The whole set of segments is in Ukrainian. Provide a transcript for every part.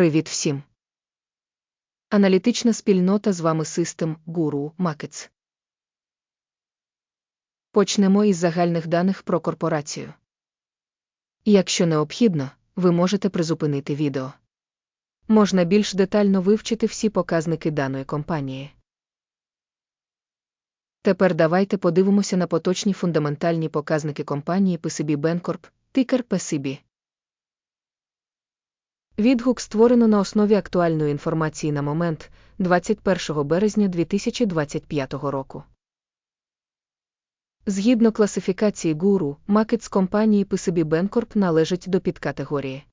Привіт всім! Аналітична спільнота з вами System Guru Markets. Почнемо із загальних даних про корпорацію. Якщо необхідно, ви можете призупинити відео. Можна більш детально вивчити всі показники даної компанії. Тепер давайте подивимося на поточні фундаментальні показники компанії PCB Bancorp, тикер PCB. Відгук створено на основі актуальної інформації на момент 21 березня 2025 року. Згідно класифікації гуру, макет з компанії PCB Bancorp належить до підкатегорії.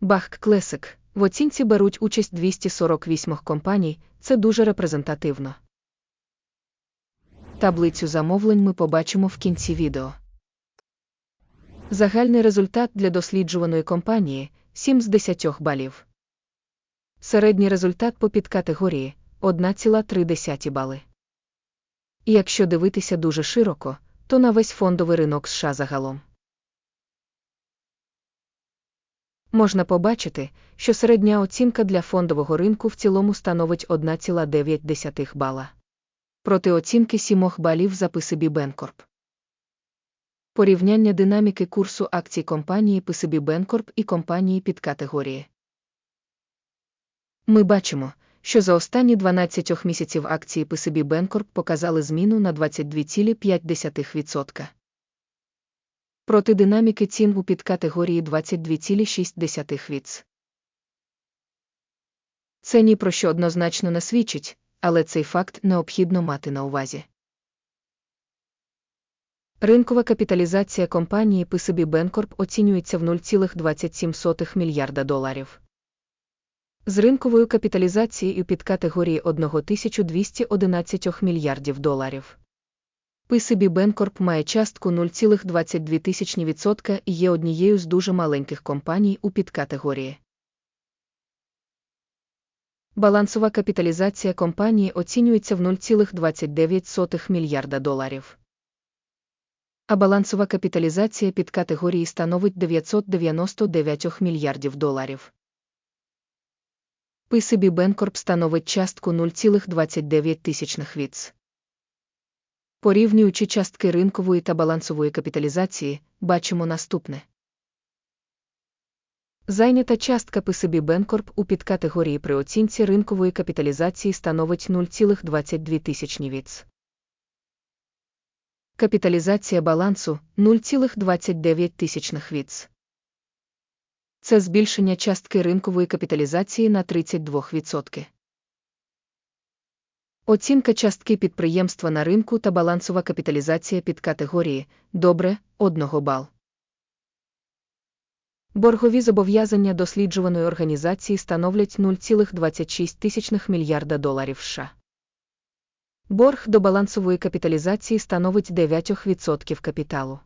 Бахк Classic. В оцінці беруть участь 248 компаній, це дуже репрезентативно. Таблицю замовлень ми побачимо в кінці відео. Загальний результат для досліджуваної компанії 7 з 10 балів. Середній результат по підкатегорії 1,3 бали. Якщо дивитися дуже широко, то на весь фондовий ринок США загалом. Можна побачити, що середня оцінка для фондового ринку в цілому становить 1,9 бала. Проти оцінки 7 балів за PCB Bancorp. Порівняння динаміки курсу акцій компанії PCB Bancorp і компанії під категорії. Ми бачимо, що за останні 12 місяців акції PCB Bancorp показали зміну на 22,5%. Проти динаміки цін у підкатегорії 22,6 віц. Це ні про що однозначно не свідчить, але цей факт необхідно мати на увазі. Ринкова капіталізація компанії PCB Bancorp оцінюється в 0,27 мільярда доларів. З ринковою капіталізацією під категорії 1211 мільярдів доларів. PCB Bancorp має частку 0,22% і є однією з дуже маленьких компаній у підкатегорії. Балансова капіталізація компанії оцінюється в 0,29 мільярда доларів. А балансова капіталізація під категорії становить 999 мільярдів доларів. PCB Bancorp становить частку 0,29 віц. Порівнюючи частки ринкової та балансової капіталізації, бачимо наступне. Зайнята частка PCB Bancorp у підкатегорії при оцінці ринкової капіталізації становить 0,22 віц. Капіталізація балансу 0,29 віц. Це збільшення частки ринкової капіталізації на 32%. Оцінка частки підприємства на ринку та балансова капіталізація під категорії добре 1 бал. Боргові зобов'язання досліджуваної організації становлять 0,26 мільярда доларів США. Борг до балансової капіталізації становить 9% капіталу.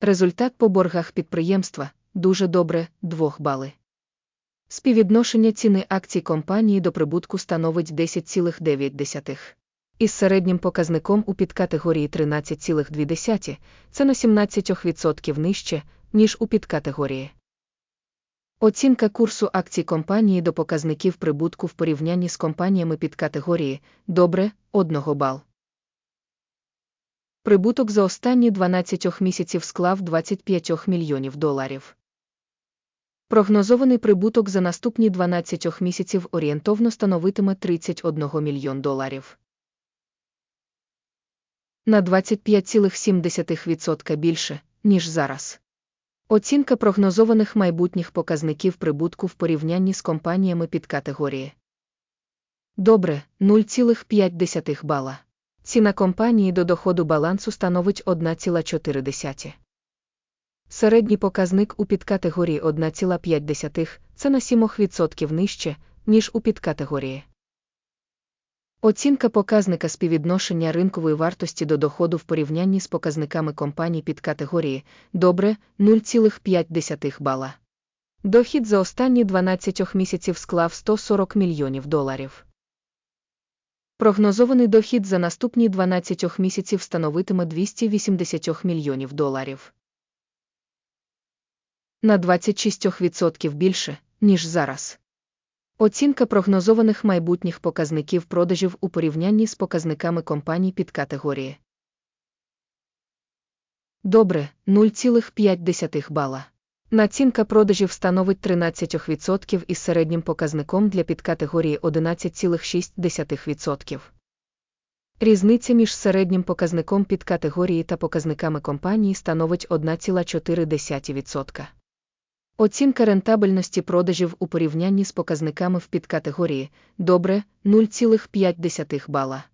Результат по боргах підприємства дуже добре 2 бали. Співвідношення ціни акцій компанії до прибутку становить 10,9. Із середнім показником у підкатегорії 13,2 це на 17% нижче, ніж у підкатегорії. Оцінка курсу акцій компанії до показників прибутку в порівнянні з компаніями під категорії добре 1 бал. Прибуток за останні 12 місяців склав 25 мільйонів доларів. Прогнозований прибуток за наступні 12 місяців орієнтовно становитиме 31 мільйон доларів. На 25,7% більше, ніж зараз. Оцінка прогнозованих майбутніх показників прибутку в порівнянні з компаніями під категорії. Добре, 0,5 бала. Ціна компанії до доходу балансу становить 1,4. Середній показник у підкатегорії 1,5 це на 7% нижче, ніж у підкатегорії. Оцінка показника співвідношення ринкової вартості до доходу в порівнянні з показниками компаній під категорії добре 0,5 бала. Дохід за останні 12 місяців склав 140 мільйонів доларів. Прогнозований дохід за наступні 12 місяців становитиме 280 мільйонів доларів. На 26% більше, ніж зараз. Оцінка прогнозованих майбутніх показників продажів у порівнянні з показниками компаній під категорії. Добре, 0,5 бала. Націнка продажів становить 13% із середнім показником для підкатегорії 11,6%. Різниця між середнім показником підкатегорії та показниками компанії становить 1,4%. Оцінка рентабельності продажів у порівнянні з показниками в підкатегорії добре 0,5 бала.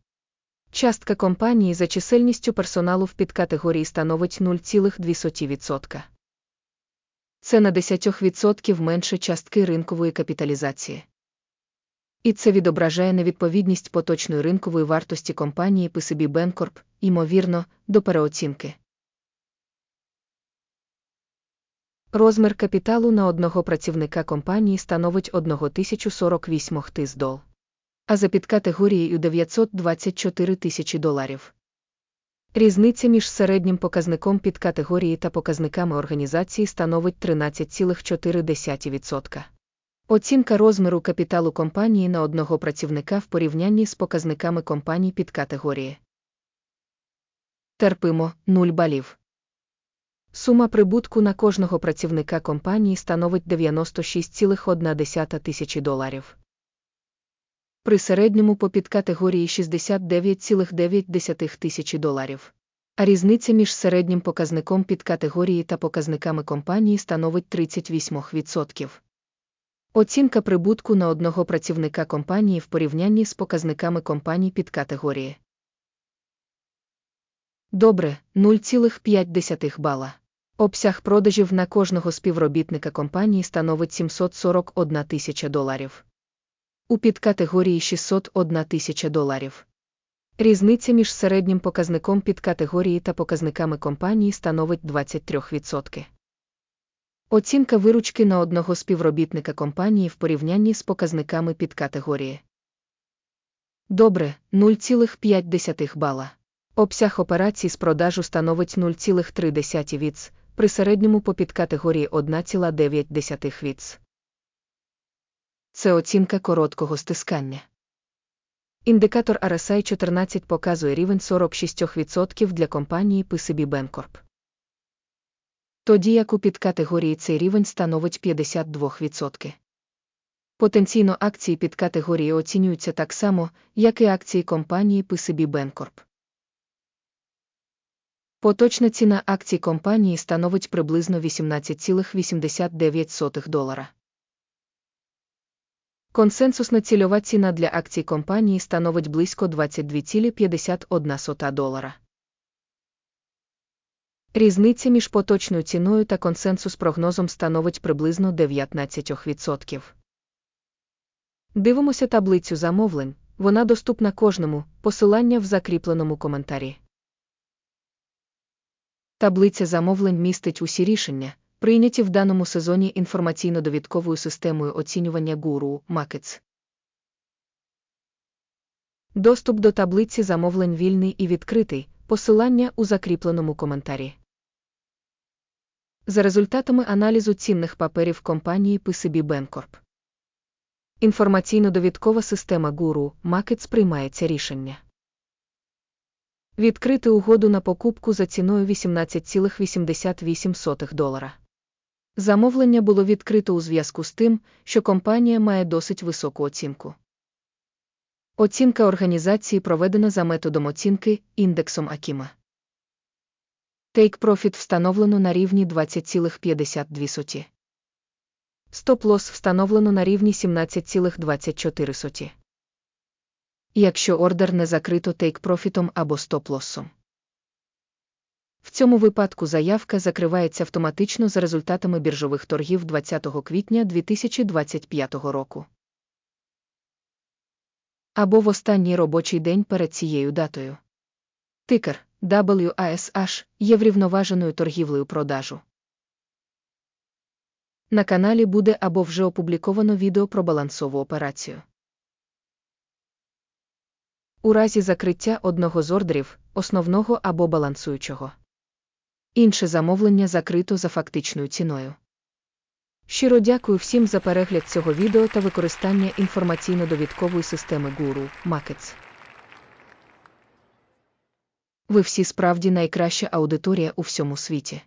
Частка компанії за чисельністю персоналу в підкатегорії становить 0,2%. Це на 10% менше частки ринкової капіталізації. І це відображає невідповідність поточної ринкової вартості компанії PCB Bancorp, ймовірно, до переоцінки. Розмір капіталу на одного працівника компанії становить 1048 тис. А за підкатегорією 924 тисячі доларів. Різниця між середнім показником підкатегорії та показниками організації становить 13,4%. Оцінка розміру капіталу компанії на одного працівника в порівнянні з показниками компаній під категорії. Терпимо 0 балів. Сума прибутку на кожного працівника компанії становить 96,1 тисячі доларів. При середньому по підкатегорії 69,9 тисячі доларів. А різниця між середнім показником підкатегорії та показниками компанії становить 38%. Оцінка прибутку на одного працівника компанії в порівнянні з показниками компаній під категорії. Добре, 0,5 бала. Обсяг продажів на кожного співробітника компанії становить 741 тисяча доларів. У підкатегорії 601 тисяча доларів. Різниця між середнім показником підкатегорії та показниками компанії становить 23%. Оцінка виручки на одного співробітника компанії в порівнянні з показниками підкатегорії. Добре, 0,5 бала. Обсяг операцій з продажу становить 0,3 віц, при середньому по підкатегорії 1,9 віц. Це оцінка короткого стискання. Індикатор RSI 14 показує рівень 46% для компанії PCB Bancorp. Тоді як у підкатегорії цей рівень становить 52%. Потенційно акції підкатегорії оцінюються так само, як і акції компанії PCB Bancorp. Поточна ціна акцій компанії становить приблизно 18,89 долара. Консенсусна цільова ціна для акцій компанії становить близько 22,51 долара. Різниця між поточною ціною та консенсус прогнозом становить приблизно 19%. Дивимося таблицю замовлень, вона доступна кожному, посилання в закріпленому коментарі. Таблиця замовлень містить усі рішення, прийняті в даному сезоні інформаційно-довідковою системою оцінювання Guru Markets. Доступ до таблиці замовлень вільний і відкритий, посилання у закріпленому коментарі. За результатами аналізу цінних паперів компанії PCB Bancorp. Інформаційно-довідкова система Guru Markets приймається рішення. Відкрити угоду на покупку за ціною 18,88 долара. Замовлення було відкрито у зв'язку з тим, що компанія має досить високу оцінку. Оцінка організації проведена за методом оцінки індексом Акіма. Take Profit встановлено на рівні 20,52. Стоп-лосс встановлено на рівні 17,24. Якщо ордер не закрито тейк-профітом або стоп-лоссом. В цьому випадку заявка закривається автоматично за результатами біржових торгів 20 квітня 2025 року. Або в останній робочий день перед цією датою. Тикер WASH є врівноваженою торгівлею продажу. На каналі буде або вже опубліковано відео про балансову операцію. У разі закриття одного з ордерів, основного або балансуючого. Інше замовлення закрито за фактичною ціною. Щиро дякую всім за перегляд цього відео та використання інформаційно-довідкової системи Guru Markets. Ви всі справді найкраща аудиторія у всьому світі.